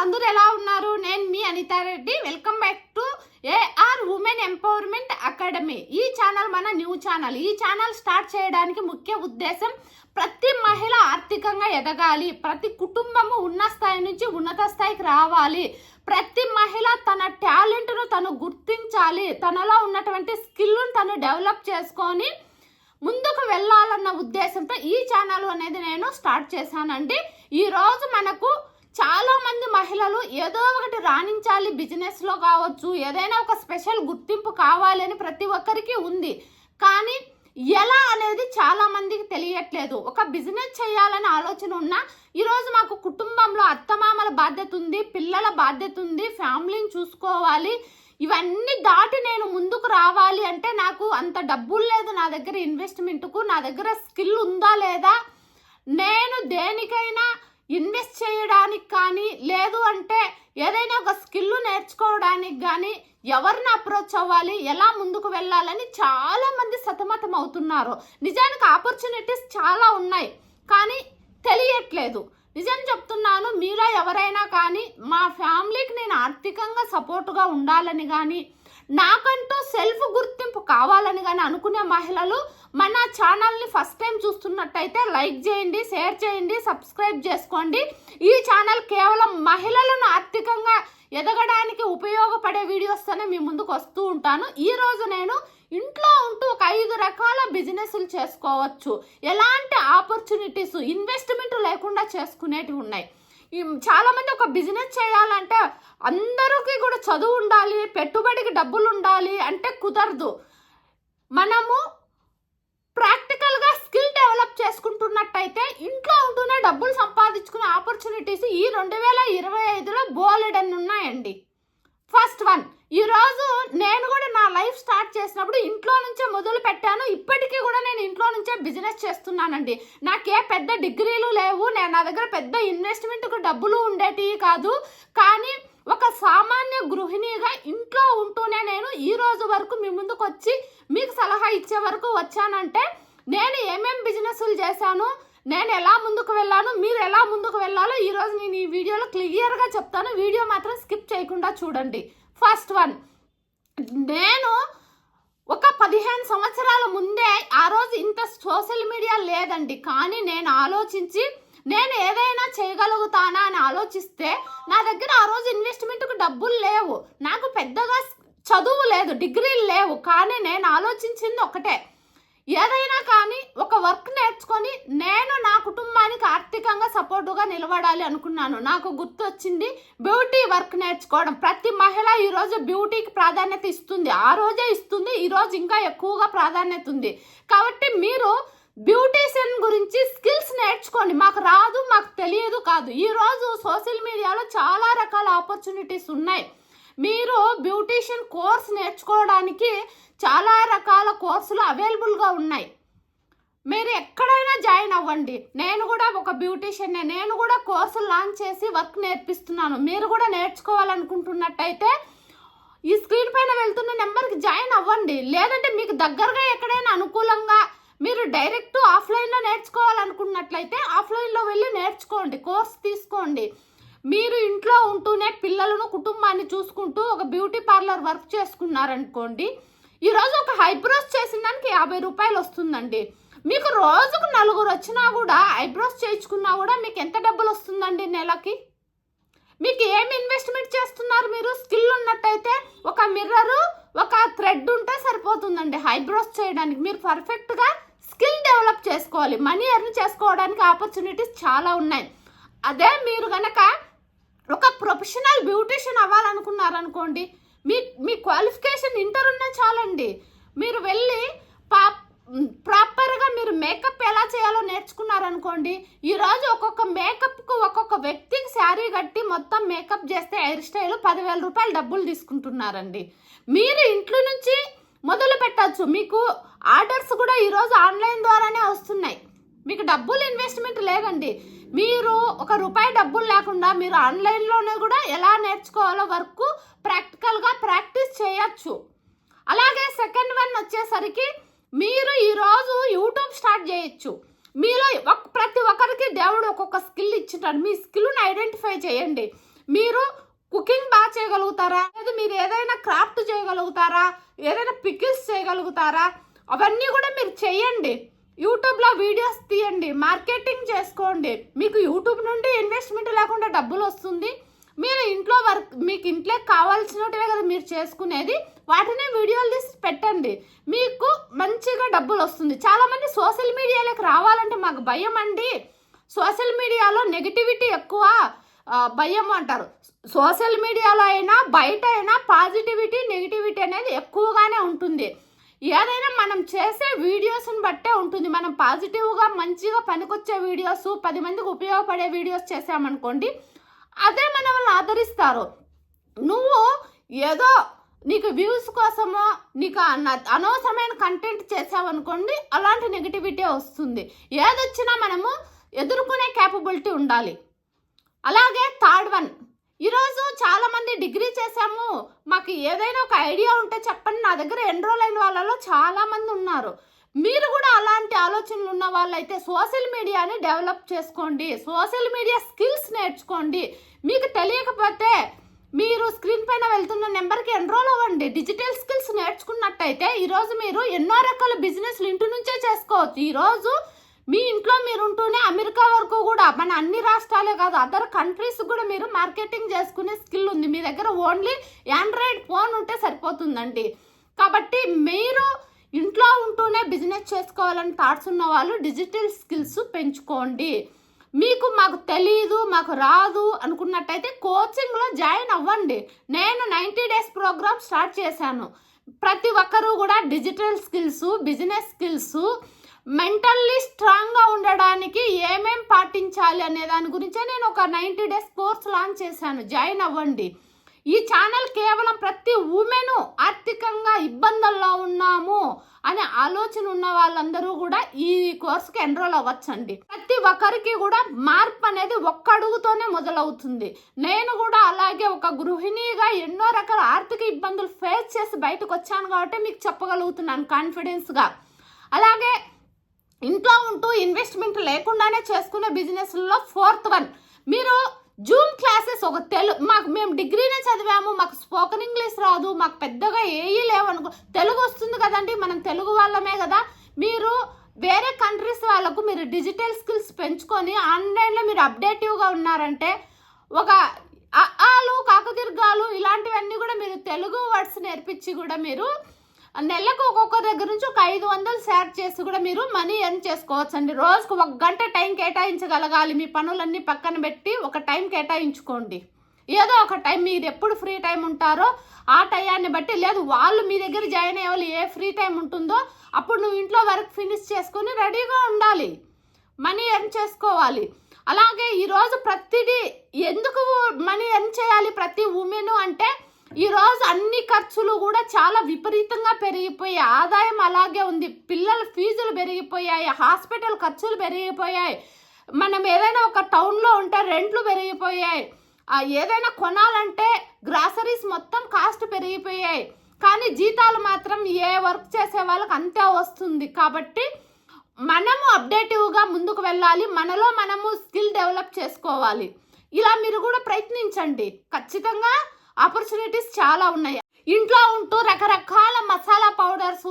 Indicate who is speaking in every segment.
Speaker 1: అందరూ ఎలా ఉన్నారు? నేను మీ Anitha Reddy welcome back to AR women empowerment academy ఈ ఛానల్ మన న్యూ ఛానల్ ఈ ఛానల్ స్టార్ట్ చేయడానికి ముఖ్య ఉద్దేశం ప్రతి మహిళ ఆర్థికంగా ఎదగాలి. ప్రతి కుటుంబము ఉన్న స్థాయి నుంచి ఉన్నత స్థాయికి రావాలి. ప్రతి మహిళ తన టాలెంట్ను తను గుర్తించాలి. తనలో ఉన్నటువంటి స్కిల్ను తను డెవలప్ చేసుకొని ముందుకు వెళ్ళాలన్న ఉద్దేశంతో ఈ ఛానల్ అనేది నేను స్టార్ట్ చేశానండి. ఈరోజు మనకు చాలామంది మహిళలు ఏదో ఒకటి రాణించాలి బిజినెస్లో కావచ్చు ఏదైనా ఒక స్పెషల్ గుర్తింపు కావాలి అని ప్రతి ఒక్కరికి ఉంది. కానీ ఎలా అనేది చాలామందికి తెలియట్లేదు. ఒక బిజినెస్ చేయాలని ఆలోచన ఉన్నా ఈరోజు మాకు కుటుంబంలో అత్తమామల బాధ్యత ఉంది పిల్లల బాధ్యత ఉంది ఫ్యామిలీని చూసుకోవాలి. ఇవన్నీ దాటి నేను ముందుకు రావాలి అంటే నాకు అంత డబ్బులు లేదు నా దగ్గర ఇన్వెస్ట్మెంట్కు నా దగ్గర స్కిల్ ఉందా లేదా? నేను దేనికైనా ఇన్వెస్ట్ చేయడానికి కానీ లేదు అంటే ఏదైనా ఒక స్కిల్ నేర్చుకోవడానికి కానీ ఎవరిని అప్రోచ్ అవ్వాలి ఎలా ముందుకు వెళ్ళాలని చాలామంది సతమతం అవుతున్నారు. నిజానికి ఆపర్చునిటీస్ చాలా ఉన్నాయి కానీ తెలియట్లేదు. నిజం చెప్తున్నాను మీలో ఎవరైనా కానీ మా ఫ్యామిలీకి నేను ఆర్థికంగా సపోర్టుగా ఉండాలని కానీ నాకంటూ సెల్ఫ్ గుర్తింపు కావాలని కానీ అనుకునే మహిళలు మన ఛానల్ని ఫస్ట్ టైం చూస్తున్నట్టయితే లైక్ చేయండి షేర్ చేయండి సబ్స్క్రైబ్ చేసుకోండి. ఈ ఛానల్ కేవలం మహిళలను ఆర్థికంగా ఎదగడానికి ఉపయోగపడే వీడియోస్తోనే మీ ముందుకు వస్తూ ఉంటాను. ఈ రోజు నేను ఇంట్లో ఉంటూ ఒక ఐదు రకాల బిజినెస్లు చేసుకోవచ్చు. ఎలాంటి ఆపర్చునిటీస్ ఇన్వెస్ట్మెంట్ లేకుండా చేసుకునేటివి ఉన్నాయి. ఈ ఒక బిజినెస్ చేయాలంటే అందరికీ కూడా చదువు ఉండాలి పెట్టుబడికి డబ్బులు ఉండాలి అంటే కుదరదు. మనము ప్రాక్టికల్గా స్కిల్ డెవలప్ చేసుకుంటున్నట్టయితే ఇంట్లో ఉంటూనే డబ్బులు సంపాదించుకునే ఆపర్చునిటీస్ ఈ రెండు వేల ఇరవై ఐదులో బోలెడన్ ఉన్నాయండి. First one. ఈరోజు నేను కూడా నా లైఫ్ స్టార్ట్ చేసినప్పుడు ఇంట్లో నుంచే మొదలు పెట్టాను. ఇప్పటికీ కూడా నేను ఇంట్లో నుంచే బిజినెస్ చేస్తున్నానండి. నాకే పెద్ద డిగ్రీలు లేవు. నేను నా దగ్గర పెద్ద ఇన్వెస్ట్మెంట్కు డబ్బులు ఉండేటివి కాదు. కానీ ఒక సామాన్య గృహిణిగా ఇంట్లో ఉంటూనే నేను ఈ రోజు వరకు మీ ముందుకు వచ్చి మీకు సలహా ఇచ్చే వరకు వచ్చానంటే నేను ఏమేం బిజినెస్లు చేశాను నేను ఎలా ముందుకు వెళ్ళాను మీరు ఎలా ముందుకు వెళ్ళాలో ఈరోజు నేను ఈ వీడియోలో క్లియర్గా చెప్తాను. వీడియో మాత్రం స్కిప్ చేయకుండా చూడండి. First one. నేను ఒక పదిహేను సంవత్సరాల ముందే ఆ రోజు ఇంత సోషల్ మీడియా లేదండి. కానీ నేను ఆలోచించి నేను ఏదైనా చేయగలుగుతానా అని ఆలోచిస్తే నా దగ్గర ఆ రోజు ఇన్వెస్ట్మెంట్కు డబ్బులు లేవు. నాకు పెద్దగా చదువు లేదు డిగ్రీలు లేవు. కానీ నేను ఆలోచించింది ఒకటే. ఏదైనా కానీ వర్క్ నేర్చుకొని నేను నా కుటుంబానికి ఆర్థికంగా సపోర్టుగా నిలబడాలి అనుకున్నాను. నాకు గుర్తొచ్చింది బ్యూటీ వర్క్ నేర్చుకోవడం. ప్రతి మహిళ ఈరోజు బ్యూటీకి ప్రాధాన్యత ఇస్తుంది. ఆ రోజే ఇస్తుంది ఈరోజు ఇంకా ఎక్కువగా ప్రాధాన్యత ఉంది. కాబట్టి మీరు బ్యూటీషియన్ గురించి స్కిల్స్ నేర్చుకోండి. మాకు రాదు మాకు తెలియదు కాదు. ఈరోజు సోషల్ మీడియాలో చాలా రకాల ఆపర్చునిటీస్ ఉన్నాయి. మీరు బ్యూటీషియన్ కోర్స్ నేర్చుకోవడానికి చాలా రకాల కోర్సులు అవైలబుల్గా ఉన్నాయి. మీరు ఎక్కడైనా జాయిన్ అవ్వండి. నేను కూడా ఒక బ్యూటీషియన్ నేను కూడా కోర్సులు లాంచ్ చేసి వర్క్ నేర్పిస్తున్నాను. మీరు కూడా నేర్చుకోవాలనుకుంటున్నట్టయితే ఈ స్క్రీన్ పైన వెళ్తున్న నెంబర్కి జాయిన్ అవ్వండి. లేదంటే మీకు దగ్గరగా ఎక్కడైనా అనుకూలంగా మీరు డైరెక్ట్ ఆఫ్లైన్లో నేర్చుకోవాలనుకున్నట్లయితే ఆఫ్లైన్లో వెళ్ళి నేర్చుకోండి. కోర్స్ తీసుకోండి. మీరు ఇంట్లో ఉంటూనే పిల్లలను కుటుంబాన్ని చూసుకుంటూ ఒక బ్యూటీ పార్లర్ వర్క్ చేసుకున్నారనుకోండి ఈరోజు ఒక హైబ్రోస్ చేసిన దానికి యాభై రూపాయలు వస్తుందండి. మీకు రోజుకు నలుగురు వచ్చినా కూడా ఐబ్రోస్ చేయించుకున్నా కూడా మీకు ఎంత డబ్బులు వస్తుందండి నెలకి? మీకు ఏమి ఇన్వెస్ట్మెంట్ చేస్తున్నారు మీరు? స్కిల్ ఉన్నట్టయితే ఒక మిర్రరు ఒక థ్రెడ్ ఉంటే సరిపోతుందండి ఐబ్రోస్ చేయడానికి. మీరు పర్ఫెక్ట్గా స్కిల్ డెవలప్ చేసుకోవాలి. మనీ ఎర్న్ చేసుకోవడానికి ఆపర్చునిటీస్ చాలా ఉన్నాయి. అదే మీరు గనక ఒక ప్రొఫెషనల్ బ్యూటిషియన్ అవ్వాలనుకున్నారనుకోండి మీ మీ క్వాలిఫికేషన్ ఇంటర్ ఉన్నా చాలండి. మీరు వెళ్ళి పాప ప్రాపర్గా మీరు మేకప్ ఎలా చేయాలో నేర్చుకున్నారనుకోండి ఈరోజు ఒక్కొక్క మేకప్కు ఒక్కొక్క వ్యక్తికి శారీ కట్టి మొత్తం మేకప్ చేస్తే హెయిర్ స్టైల్ పదివేల రూపాయలు డబ్బులు తీసుకుంటున్నారండి. మీరు ఇంట్లో నుంచి మొదలు పెట్టచ్చు. మీకు ఆర్డర్స్ కూడా ఈరోజు ఆన్లైన్ ద్వారానే వస్తున్నాయి. మీకు డబ్బులు ఇన్వెస్ట్మెంట్ లేదండి. మీరు ఒక రూపాయి డబ్బులు లేకుండా మీరు ఆన్లైన్లోనే కూడా ఎలా నేర్చుకోవాలో వర్క్ ప్రాక్టికల్గా ప్రాక్టీస్ చేయొచ్చు. అలాగే సెకండ్ వన్ వచ్చేసరికి మీరు ఈరోజు యూట్యూబ్ స్టార్ట్ చేయొచ్చు. మీలో ఒక- ప్రతి ఒక్కరికి దేవుడు ఒక్కొక్క స్కిల్ ఇచ్చింటాడు మీ స్కిల్ని ఐడెంటిఫై చేయండి. మీరు కుకింగ్ బాగా చేయగలుగుతారా? లేదా మీరు ఏదైనా క్రాఫ్ట్ చేయగలుగుతారా? ఏదైనా పికిల్స్ చేయగలుగుతారా? అవన్నీ కూడా మీరు చేయండి. యూట్యూబ్లో వీడియోస్ తీయండి. మార్కెటింగ్ చేసుకోండి. మీకు యూట్యూబ్ నుండి ఇన్వెస్ట్మెంట్ లేకుండా డబ్బులు వస్తుంది. మీరు ఇంట్లో వర్క్ మీకు ఇంట్లో కావాల్సినట్టువే కదా మీరు చేసుకునేది వాటిని వీడియోలు తీసి పెట్టండి. మీకు మంచిగా డబ్బులు వస్తుంది. చాలామంది సోషల్ మీడియాలోకి రావాలంటే మాకు భయం అండి. సోషల్ మీడియాలో నెగిటివిటీ ఎక్కువ భయం అంటారు. సోషల్ మీడియాలో అయినా బయట అయినా పాజిటివిటీ నెగిటివిటీ అనేది ఎక్కువగానే ఉంటుంది. ఏదైనా మనం చేసే వీడియోస్ని బట్టే ఉంటుంది. మనం పాజిటివ్గా మంచిగా పనికొచ్చే వీడియోస్ పది మందికి ఉపయోగపడే వీడియోస్ చేసామనుకోండి అదే మన వాళ్ళు ఆదరిస్తారు. నువ్వు ఏదో నీకు వ్యూస్ కోసమో నీకు అనవసరమైన కంటెంట్ చేసావనుకోండి అలాంటి నెగిటివిటీ వస్తుంది. ఏదొచ్చినా మనము ఎదుర్కొనే క్యాపబిలిటీ ఉండాలి. అలాగే థర్డ్ వన్ ఈరోజు చాలామంది డిగ్రీ చేశాము. మాకు ఏదైనా ఒక ఐడియా ఉంటే చెప్పండి. నా దగ్గర ఎన్రోల్ అయిన వాళ్ళలో చాలామంది ఉన్నారు. మీరు కూడా అలాంటి ఆలోచనలు ఉన్న వాళ్ళైతే సోషల్ మీడియాని డెవలప్ చేసుకోండి. సోషల్ మీడియా స్కిల్స్ నేర్చుకోండి. మీకు తెలియకపోతే మీరు స్క్రీన్ పైన వెళ్తున్న నెంబర్కి ఎన్రోల్ అవ్వండి. డిజిటల్ స్కిల్స్ నేర్చుకున్నట్టయితే ఈరోజు మీరు ఎన్నో రకాల బిజినెస్లు ఇంటి నుంచే చేసుకోవచ్చు. ఈరోజు మీ ఇంట్లో మీరు ఉంటూనే అమెరికా వరకు కూడా మన అన్ని రాష్ట్రాలే కాదు అదర్ కంట్రీస్ కూడా మీరు మార్కెటింగ్ చేసుకునే స్కిల్ ఉంది. మీ దగ్గర ఓన్లీ ఆండ్రాయిడ్ ఫోన్ ఉంటే సరిపోతుందండి. కాబట్టి మీరు ఇంట్లో ఉంటూనే బిజినెస్ చేసుకోవాలని థాట్స్ ఉన్న వాళ్ళు డిజిటల్ స్కిల్స్ పెంచుకోండి. మీకు మాకు తెలియదు మాకు రాదు అనుకున్నట్టయితే కోచింగ్లో జాయిన్ అవ్వండి. నేను నైంటీ డేస్ ప్రోగ్రామ్ స్టార్ట్ చేశాను. ప్రతి ఒక్కరూ కూడా digital skills business skills mentally స్ట్రాంగ్గా ఉండడానికి ఏమేం పాటించాలి అనే దాని గురించే నేను ఒక నైంటీ డేస్ కోర్స్ లాంచ్ చేశాను. జాయిన్ అవ్వండి. ఈ ఛానల్ కేవలం ప్రతి ఉమెను ఆర్థికంగా ఇబ్బందుల్లో ఉన్నాము అనే ఆలోచన ఉన్న వాళ్ళందరూ కూడా ఈ కోర్సుకి ఎన్రోల్ అవ్వచ్చండి. ప్రతి ఒక్కరికి కూడా మార్పు అనేది ఒక్క అడుగుతోనే మొదలవుతుంది. నేను కూడా అలాగే ఒక గృహిణిగా ఎన్నో రకాల ఆర్థిక ఇబ్బందులు ఫేస్ చేసి బయటకు వచ్చాను కాబట్టి మీకు చెప్పగలుగుతున్నాను కాన్ఫిడెన్స్గా అలాగే ఇంట్లో ఉంటూ ఇన్వెస్ట్మెంట్ లేకుండానే చేసుకునే బిజినెస్లో ఫోర్త్ వన్ మీరు జూమ్ క్లాసెస్ ఒక తెలుగు మాకు మేము డిగ్రీనే చదివాము మాకు స్పోకెన్ ఇంగ్లీష్ రాదు మాకు పెద్దగా ఏవి లేవనుకో తెలుగు వస్తుంది కదండి మనం తెలుగు వాళ్ళమే కదా. మీరు వేరే కంట్రీస్ వాళ్ళకు మీరు డిజిటల్ స్కిల్స్ పెంచుకొని ఆన్లైన్లో మీరు అప్డేటివ్గా ఉన్నారంటే ఒక ఆలు కాకదీర్ఘాలు ఇలాంటివన్నీ కూడా మీరు తెలుగు వర్డ్స్ నేర్పించి కూడా మీరు నెలకు ఒక్కొక్క దగ్గర నుంచి ఒక ఐదు వందలు షేర్ చేసి కూడా మీరు మనీ ఎర్న్ చేసుకోవచ్చు అండి రోజుకు ఒక గంట టైం కేటాయించగలగాలి. మీ పనులన్నీ పక్కన పెట్టి ఒక టైం కేటాయించుకోండి. ఏదో ఒక టైం మీరు ఎప్పుడు ఫ్రీ టైం ఉంటారో ఆ టయాన్ని బట్టి లేదు వాళ్ళు మీ దగ్గర జాయిన్ అయ్యే వాళ్ళు ఏ ఫ్రీ టైం ఉంటుందో అప్పుడు నువ్వు ఇంట్లో వర్క్ ఫినిష్ చేసుకొని రెడీగా ఉండాలి. మనీ ఎర్న్ చేసుకోవాలి. అలాగే ఈరోజు ప్రతిదీ ఎందుకు మనీ ఎర్న్ చేయాలి ప్రతి ఉమెన్ అంటే ఈరోజు అన్ని ఖర్చులు కూడా చాలా విపరీతంగా పెరిగిపోయాయి ఆదాయం అలాగే ఉంది. పిల్లల ఫీజులు పెరిగిపోయాయి హాస్పిటల్ ఖర్చులు పెరిగిపోయాయి. మనం ఏదైనా ఒక టౌన్లో ఉంటే రెంట్లు పెరిగిపోయాయి. ఏదైనా కొనాలంటే గ్రాసరీస్ మొత్తం కాస్ట్ పెరిగిపోయాయి. కానీ జీతాలు మాత్రం ఏ వర్క్ చేసే వాళ్ళకి అంతే వస్తుంది. కాబట్టి మనము అప్డేటివ్గా ముందుకు వెళ్ళాలి. మనలో మనము స్కిల్ డెవలప్ చేసుకోవాలి. ఇలా మీరు కూడా ప్రయత్నించండి. ఖచ్చితంగా ఆపర్చునిటీస్ చాలా ఉన్నాయి. ఇంట్లో ఉంటూ రకరకాల మసాలా పౌడర్స్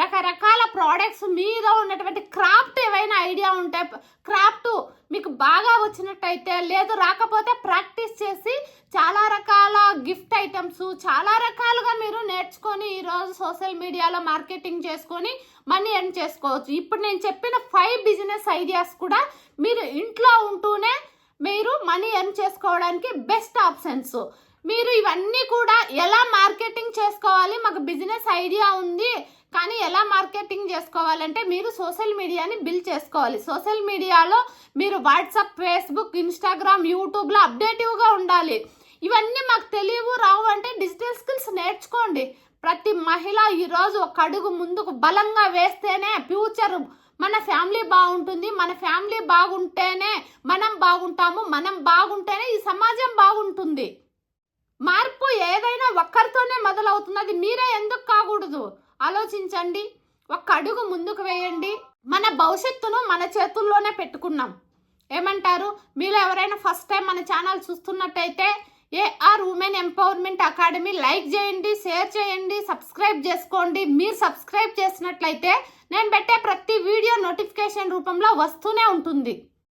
Speaker 1: రకరకాల ప్రోడక్ట్స్ మీద ఉన్నటువంటి క్రాఫ్ట్ ఏవైనా ఐడియా ఉంటే క్రాఫ్ట్ మీకు బాగా వచ్చినట్టయితే లేదు రాకపోతే ప్రాక్టీస్ చేసి చాలా రకాల గిఫ్ట్ ఐటమ్స్ చాలా రకాలుగా మీరు నేర్చుకొని ఈరోజు సోషల్ మీడియాలో మార్కెటింగ్ చేసుకొని మనీ ఎర్న్ చేసుకోవచ్చు. ఇప్పుడు నేను చెప్పిన ఫైవ్ బిజినెస్ ఐడియాస్ కూడా మీరు ఇంట్లో ఉంటూనే మీరు మనీ ఎర్న్ చేసుకోవడానికి బెస్ట్ ఆప్షన్స్. మీరు ఇవన్నీ కూడా ఎలా మార్కెటింగ్ చేసుకోవాలి? మాకు బిజినెస్ ఐడియా ఉంది. కానీ ఎలా మార్కెటింగ్ చేసుకోవాలంటే మీరు సోషల్ మీడియాని బిల్డ్ చేసుకోవాలి. సోషల్ మీడియాలో మీరు వాట్సాప్ ఫేస్బుక్ ఇన్స్టాగ్రామ్ యూట్యూబ్లో అప్డేటివ్గా ఉండాలి. ఇవన్నీ మాకు తెలియవు రావు అంటే డిజిటల్ స్కిల్స్ నేర్చుకోండి. ప్రతి మహిళ ఈరోజు ఒక అడుగు ముందుకు బలంగా వేస్తేనే ఫ్యూచర్. మన ఫ్యామిలీ బాగుంటుంది. మన ఫ్యామిలీ బాగుంటేనే మనం బాగుంటాము. మనం బాగుంటేనే ఈ సమాజం బాగుంటుంది. మార్పు ఏదైనా ఒక్కరితోనే మొదలవుతున్నది మీరే ఎందుకు కాకూడదు? ఆలోచించండి. ఒక్క అడుగు ముందుకు వేయండి. మన భవిష్యత్తును మన చేతుల్లోనే పెట్టుకున్నాం. ఏమంటారు? మీరు ఎవరైనా ఫస్ట్ టైం మన ఛానల్ చూస్తున్నట్టయితే AR women empowerment academy like చేయండి షేర్ చేయండి సబ్స్క్రైబ్ చేసుకోండి. మీరు సబ్స్క్రైబ్ చేసినట్లయితే నేను పెట్టే ప్రతి వీడియో నోటిఫికేషన్ రూపంలో వస్తూనే ఉంటుంది.